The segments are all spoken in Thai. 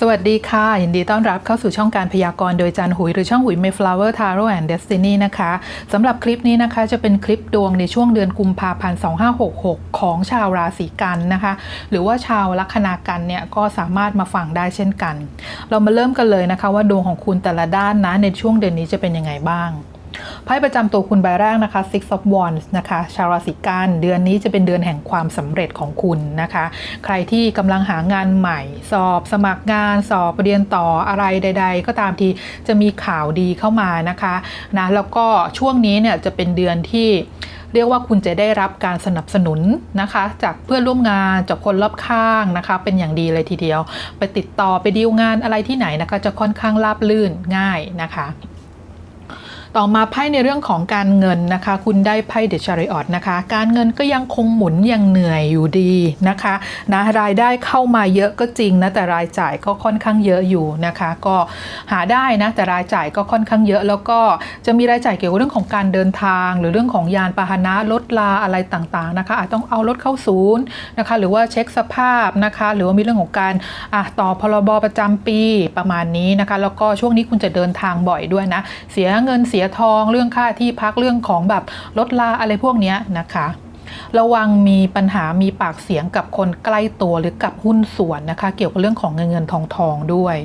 สวัสดีค่ะ ยินดีต้อนรับเข้าสู่ช่องการพยากรณ์โดยจันหุย หรือช่องหุย Mayflower Tarot and Destiny นะคะสำหรับคลิปนี้นะคะจะเป็นคลิปดวงในช่วงเดือนกุมภาพันธ์2566 ของชาวราศีกันนะคะ หรือว่าชาวลัคนากันเนี่ยก็สามารถมาฟังได้เช่นกัน เรามาเริ่มกันเลยนะคะว่าดวงของคุณแต่ละด้านนะในช่วงเดือนนี้จะเป็นยังไงบ้าง ไพ่ประจำตัวคุณใบแรกนะคะ Six of Wands นะคะ ชาวราศีกันเดือนนี้จะเป็นเดือนแห่งความสำเร็จของคุณนะคะ ใครที่กำลังหางานใหม่ สอบสมัครงาน สอบเรียนต่ออะไรใด ๆ ก็ตามทีจะมีข่าวดีเข้ามานะคะนะแล้วก็ช่วงนี้เนี่ยจะเป็นเดือนที่เรียกว่าคุณจะได้รับการสนับสนุนนะคะ จากเพื่อนร่วมงานจากคนรอบข้างนะคะ เป็นอย่างดีเลยทีเดียว ไปติดต่อไปดีลงานอะไรที่ไหนนะคะ จะค่อนข้างราบลื่นง่ายนะคะ ต่อมาไพ่ในเรื่องของการเงินนะคะ คุณได้ไพ่เดชาริออตนะคะ การเงินก็ยังคงหมุนยังเหนื่อยอยู่ดีนะคะนะรายได้เข้ามาเยอะก็จริงนะแต่รายจ่ายก็ค่อนข้างเยอะอยู่นะคะ ก็หาได้นะแต่รายจ่ายก็ค่อนข้างเยอะ แล้วก็จะมีรายจ่ายเกี่ยวกับเรื่องของการเดินทาง หรือเรื่องของยานพาหนะรถลาอะไรต่างๆนะคะ อาจต้องเอารถเข้าศูนย์นะคะ หรือว่าเช็คสภาพนะคะ หรือว่ามีเรื่องของการอะต่อพรบประจำปีประมาณนี้นะคะ แล้วก็ช่วงนี้คุณจะเดินทางบ่อยด้วยนะ เสียเงินเสียทอง เรื่องค่าที่พักเรื่องของแบบลดลาอะไรพวกนี้นะคะระวังมีปัญหามีปากเสียงกับคนใกล้ตัวหรือกับหุ้นส่วนนะคะ เกี่ยวกับเรื่องของเงินเงินทองทองด้วย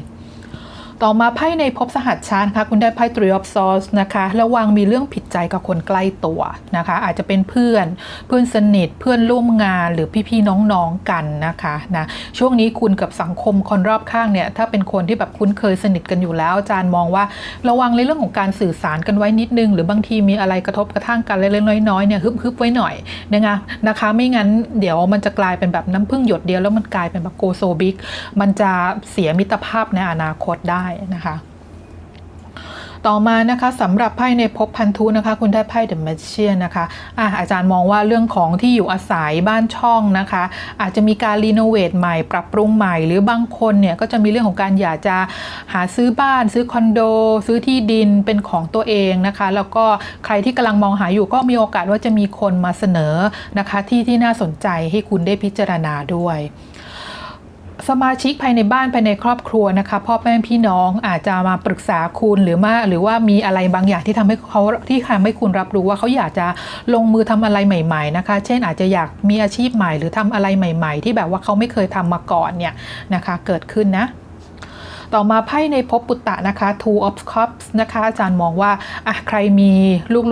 ต่อมาไพ่ในภพสหัสชานะคะคุณได้ไพ่ Three of Swords นะคะ ระวังมีเรื่องผิดใจกับคนใกล้ตัวนะคะ อาจจะเป็นเพื่อน เพื่อนสนิท เพื่อนร่วมงาน หรือพี่ๆน้องๆกันนะคะนะ ช่วงนี้คุณกับสังคมคนรอบข้างเนี่ย ถ้าเป็นคนที่แบบคุ้นเคยสนิทกันอยู่แล้ว อาจารย์มองว่าระวังในเรื่องของการสื่อสารกันไว้นิดนึง หรือบางทีมีอะไรกระทบกระทั่งกันเล็กๆน้อยๆเนี่ยฮึบๆไว้หน่อยนะคะนะคะ ไม่งั้นเดี๋ยวมันจะกลายเป็นแบบน้ำพึ่งหยดเดียวแล้วมันกลายเป็นแบบโกโซบิกมันจะเสียมิตรภาพในอนาคตได้นะคะต่อมานะคะสำหรับไพ่ในภพพันธุนะคะคุณได้ไพ่ The Magician นะคะอะอาจารย์มองว่าเรื่องของที่อยู่อาศัยบ้านช่องนะคะ อาจจะมีการรีโนเวทใหม่ปรับปรุงใหม่ หรือบางคนเนี่ยก็จะมีเรื่องของการอยากจะหาซื้อบ้าน ซื้อคอนโด ซื้อที่ดินเป็นของตัวเองนะคะ แล้วก็ใครที่กำลังมองหาอยู่ก็มีโอกาสว่าจะมีคนมาเสนอนะคะ ที่ที่น่าสนใจให้คุณได้พิจารณาด้วย สมาชิกภายในบ้านภายในครอบครัวนะคะพ่อแม่พี่น้องอาจจะมาปรึกษาคุณหรือมาหรือว่ามีอะไรบางอย่างที่ทำให้เขาที่ทำให้คุณรับรู้ว่าเขาอยากจะลงมือทำอะไรใหม่ ๆนะคะ เช่นอาจจะอยากมีอาชีพใหม่ หรือทำอะไรใหม่ ๆ ที่แบบว่าเขาไม่เคยทำมาก่อนเนี่ยนะคะ เกิดขึ้นนะ ต่อมาไพ่ในภพปุตตะนะคะ Two of Cups นะคะ อาจารย์มองว่าอะใครมี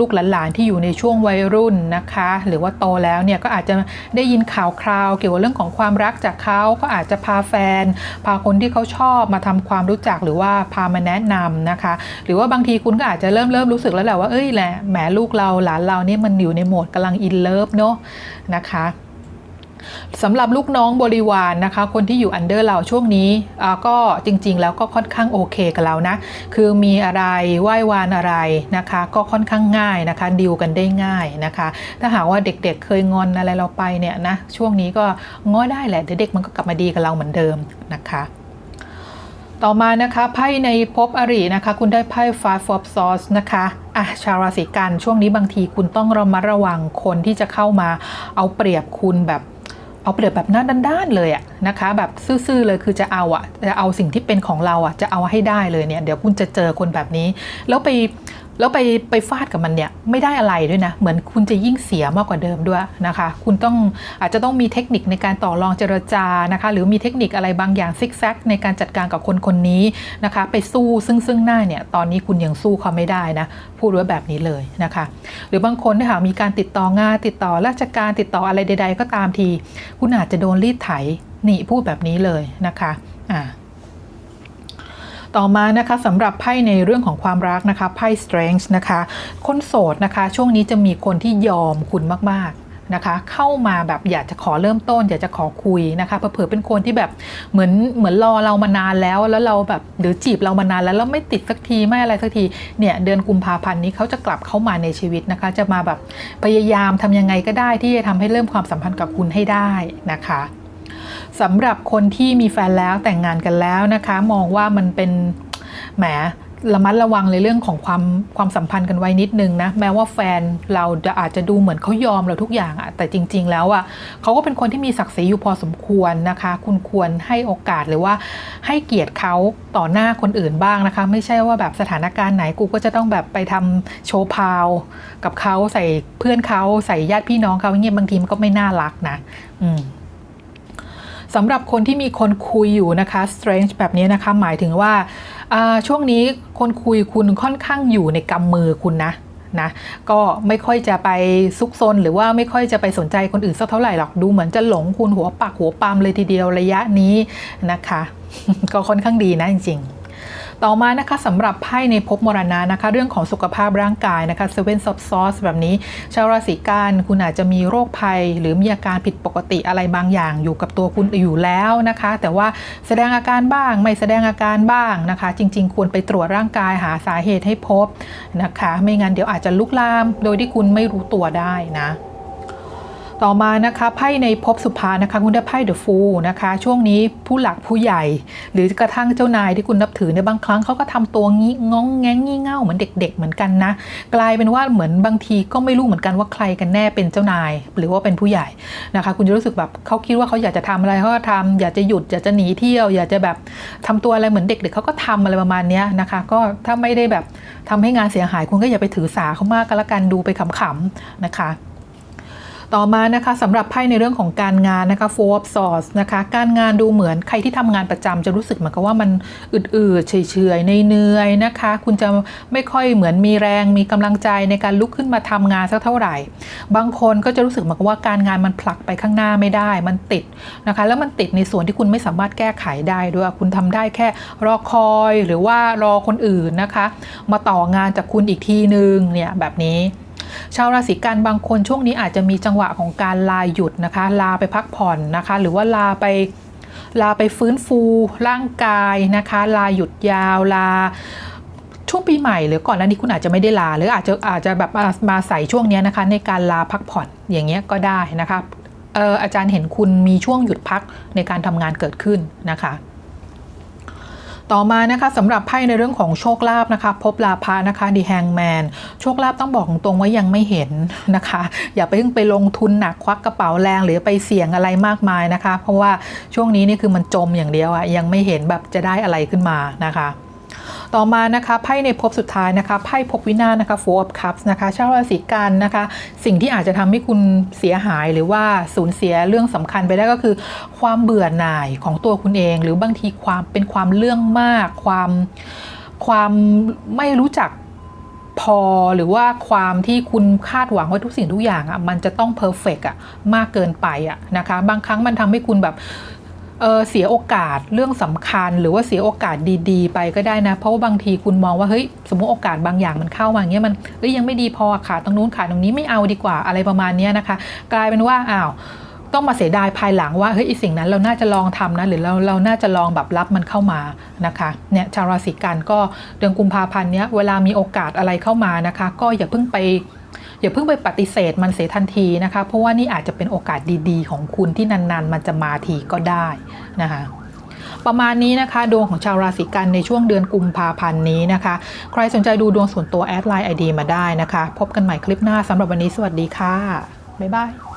ลูกๆหลานๆที่อยู่ในช่วงวัยรุ่นนะคะ หรือว่าโตแล้วเนี่ยก็อาจจะได้ยินข่าวคราวเกี่ยวกับเรื่องของความรักจากเขาก็อาจจะพาแฟน พาคนที่เขาชอบมาทำความรู้จักหรือว่าพามาแนะนำนะคะ หรือว่าบางทีคุณก็อาจจะเริ่มเริ่มรู้สึกแล้วแหละว่าเอ้ยแหละแหมลูกเราหลานเราเนี่ยมันอยู่ในโหมดกำลังอินเลิฟเนาะนะคะ สำหรับลูกน้องบริวารนนะคะ คนที่อยู่อันเดอร์เราช่วงนี้ก็จริงๆ แล้วก็ค่อนข้างโอเคกับเรานะ คือมีอะไรไหว้วานอะไรนะคะ ก็ค่อนข้างง่ายนะคะดิวกันได้ง่ายนะคะ ถ้าหากว่าเด็กๆเคยงอนอะไรเราไปเนี่ยนะช่วงนี้ก็ง้อได้แหละเดี๋ยวเด็กมันก็กลับมาดีกับเราเหมือนเดิมนะคะต่อมานะคะไพ่ในภพอรินะคะ คุณได้ไพ่ Five of Swords นะคะอะชาวราศีกันช่วงนี้บางทีคุณต้องระมัดระวังคนที่จะเข้ามาเอาเปรียบคุณแบบ เอาเปรียบแบบหน้าด้านๆเลยอะนะคะ แบบซื่อๆเลยคือจะเอาอะจะเอาสิ่งที่เป็นของเราอะจะเอาให้ได้เลยเนี่ยเดี๋ยวคุณจะเจอคนแบบนี้ แล้วไป แล้วไปไปฟาดกับมันเนี่ยไม่ได้อะไรด้วยนะ เหมือนคุณจะยิ่งเสียมากกว่าเดิมด้วยนะคะ คุณต้องอาจจะต้องมีเทคนิคในการต่อรองเจรจานะคะ หรือมีเทคนิคอะไรบางอย่างซิกแซกในการจัดการกับคนคนนี้นะคะ ไปสู้ซึ่งซึ่งหน้าเนี่ยตอนนี้คุณยังสู้เขาไม่ได้นะ พูดไว้แบบนี้เลยนะคะ หรือบางคนถ้าหากมีการติดต่องานติดต่อราชการติดต่ออะไรใด ๆ ก็ตามที คุณอาจจะโดนรีดไถหนี่พูดแบบนี้เลยนะคะอ่า ต่อมานะคะสำหรับไพ่ในเรื่องของความรักนะคะไพ่ strength นะคะ คนโสดนะคะ ช่วงนี้จะมีคนที่ยอมคุณมากๆนะคะเข้ามาแบบอยากจะขอเริ่มต้น อยากจะขอคุยนะคะเผื่อเป็นคนที่แบบเหมือนเหมือนรอเรามานานแล้วแล้วเราแบบหรือจีบเรามานานแล้วแล้วไม่ติดสักทีไม่อะไรสักทีเนี่ยเดือนกุมภาพันธ์นี้เขาจะกลับเข้ามาในชีวิตนะคะ จะมาแบบพยายามทำยังไงก็ได้ที่จะทำให้เริ่มความสัมพันธ์กับคุณให้ได้นะคะ สำหรับคนที่มีแฟนแล้วแต่งงานกันแล้วนะคะ มองว่ามันเป็นแหมระมัดระวังในเรื่องของความความสัมพันธ์กันไว้นิดนึงนะ แม้ว่าแฟนเราจะอาจจะดูเหมือนเขายอมเราทุกอย่างอะแต่จริง ๆ แล้วอะเขาก็เป็นคนที่มีศักดิ์ศรีอยู่พอสมควรนะคะ คุณควรให้โอกาสหรือว่าให้เกียรติเขาต่อหน้าคนอื่นบ้างนะคะ ไม่ใช่ว่าแบบสถานการณ์ไหนกูก็จะต้องแบบไปทำโชว์พาวกับเขาใส่เพื่อนเขาใส่ญาติพี่น้องเขาเงี้ยบางทีมันก็ไม่น่ารักนะ อืม สำหรับคนที่มีคนคุยอยู่นะคะ strange แบบนี้นะคะ หมายถึงว่าช่วงนี้คนคุยคุณค่อนข้างอยู่ในกำมือคุณนะนะก็ไม่ค่อยจะไปซุกซนหรือว่าไม่ค่อยจะไปสนใจคนอื่นสักเท่าไหร่หรอกดูเหมือนจะหลงคุณหัวปักหัวปามเลยทีเดียวระยะนี้นะคะ ก็ค่อนข้างดีนะจริงๆ ต่อมานะคะสำหรับไพ่ในภพมรณะนะคะ เรื่องของสุขภาพร่างกายนะคะ Seven of Swords แบบนี้ ชาวราศีกันคุณอาจจะมีโรคภัย หรือมีอาการผิดปกติอะไรบางอย่างอยู่กับตัวคุณอยู่แล้วนะคะ แต่ว่าแสดงอาการบ้างไม่แสดงอาการบ้างนะคะ จริง ๆ ควรไปตรวจร่างกายหาสาเหตุให้พบนะคะ ไม่งั้นเดี๋ยวอาจจะลุกลาม โดยที่คุณไม่รู้ตัวได้นะ ต่อมานะคะไพ่ในภพสุภานะคะคุณได้ไพ่เดอะฟูนะคะ ช่วงนี้ผู้หลักผู้ใหญ่ หรือกระทั่งเจ้านายที่คุณนับถือในยบางครั้งเขาก็ทำตัวงี้งองแงงงี่เง่าเหมือนเด็ก ๆ เหมือนกันนะ กลายเป็นว่าเหมือนบางทีก็ไม่รู้เหมือนกันว่าใครกันแน่เป็นเจ้านาย หรือว่าเป็นผู้ใหญ่นะคะ คุณจะรู้สึกแบบเขาคิดว่าเขาอยากจะทำอะไรเขาก็ทำอยากจะหยุดอยากจะหนีเที่ยว อยากจะแบบทำตัวอะไรเหมือนเด็กๆเขาก็ทำอะไรประมาณนี้นะคะ ก็ถ้าไม่ได้แบบทำให้งานเสียหายคุณก็อย่าไปถือสาเขามากก็แล้วกันดูไปขำๆนะคะ ต่อมานะคะสำหรับไพ่ในเรื่องของการงานนะคะ Four of Swords นะคะการงานดูเหมือนใครที่ทำงานประจำจะรู้สึกเหมือนกับว่ามันอืดๆเฉยๆเนื่อยๆนะคะ คุณจะไม่ค่อยเหมือนมีแรงมีกำลังใจในการลุกขึ้นมาทำงานสักเท่าไหร่ บางคนก็จะรู้สึกเหมือนกับว่าการงานมันผลักไปข้างหน้าไม่ได้ มันติดนะคะ แล้วมันติดในส่วนที่คุณไม่สามารถแก้ไขได้ด้วยคุณทำได้แค่รอคอยหรือว่ารอคนอื่นนะคะ มาต่องานจากคุณอีกทีนึงเนี่ยแบบนี้ ชาวราศีกันบางคนช่วงนี้อาจจะมีจังหวะของการลาหยุดนะคะ ลาไปพักผ่อนนะคะ หรือว่าลาไปลาไปฟื้นฟูร่างกายนะคะ ลาหยุดยาวลาช่วงปีใหม่หรือก่อนหน้านี้คุณอาจจะไม่ได้ลา หรืออาจจะอาจจะแบบมามาใส่ช่วงนี้นะคะ ในการลาพักผ่อนอย่างเงี้ยก็ได้นะคะอออาจารย์เห็นคุณมีช่วงหยุดพักในการทำงานเกิดขึ้นนะคะ ต่อมานะคะสำหรับไพ่ในเรื่องของโชคลาภนะคะ พบลาภะนะคะดีแฮงแมนโชคลาภต้องบอกตรงว่ายังไม่เห็นนะคะ อย่าไปเพิ่งไปลงทุนหนักควักกระเป๋าแรงหรือไปเสี่ยงอะไรมากมายนะคะ เพราะว่าช่วงนี้นี่คือมันจมอย่างเดียวอะยังไม่เห็นแบบจะได้อะไรขึ้นมานะคะ ต่อมานะคะไพ่ในภพสุดท้ายนะคะไพ่ภพวินาศนะคะ Four of Cups นะคะชาวราศีกันนะคะ สิ่งที่อาจจะทำให้คุณเสียหายหรือว่าสูญเสียเรื่องสำคัญไปได้ก็คือ ความเบื่อหน่ายของตัวคุณเอง หรือบางทีความเป็นความเรื่องมาก ความความไม่รู้จักพอหรือว่าความที่คุณคาดหวังว่าทุกสิ่งทุกอย่างอะ่ะมันจะต้องเพอร์เฟกอะมากเกินไปอะนะคะ บางครั้งมันทำให้คุณแบบ เออเสียโอกาสเรื่องสำคัญ หรือว่าเสียโอกาสดีๆ ไปก็ได้นะ เพราะว่าบางทีคุณมองว่าเฮ้ยสมมติโอกาสบางอย่างมันเข้ามาอย่างเงี้ยมันเอ้ยยังไม่ดีพอขาตรงนู้นขาตรงนี้ไม่เอาดีกว่าอะไรประมาณนี้นะคะ กลายเป็นว่าอ้าวต้องมาเสียดายภายหลังว่าเฮ้ยไอสิ่งนั้นเราน่าจะลองทำนะหรือเราเราน่าจะลองแบบรับมันเข้ามานะคะเนี่ยชาวราศีกันก็เดือนกุมภาพันธ์เนี้ยเวลามีโอกาสอะไรเข้ามานะคะ ก็อย่าเพิ่งไป อย่าเพิ่งไปปฏิเสธมันเสียทันทีนะคะ เพราะว่านี่อาจจะเป็นโอกาสดีๆ ของคุณที่นานๆ มันจะมาทีก็ได้นะคะประมาณนี้นะคะดวงของชาวราศีกันในช่วงเดือนกุมภาพันธ์นี้นะคะ ใครสนใจดูดวงส่วนตัวแอดไลน์ไอดีมาได้นะคะ พบกันใหม่คลิปหน้าสำหรับวันนี้สวัสดีค่ะ บ๊ายบาย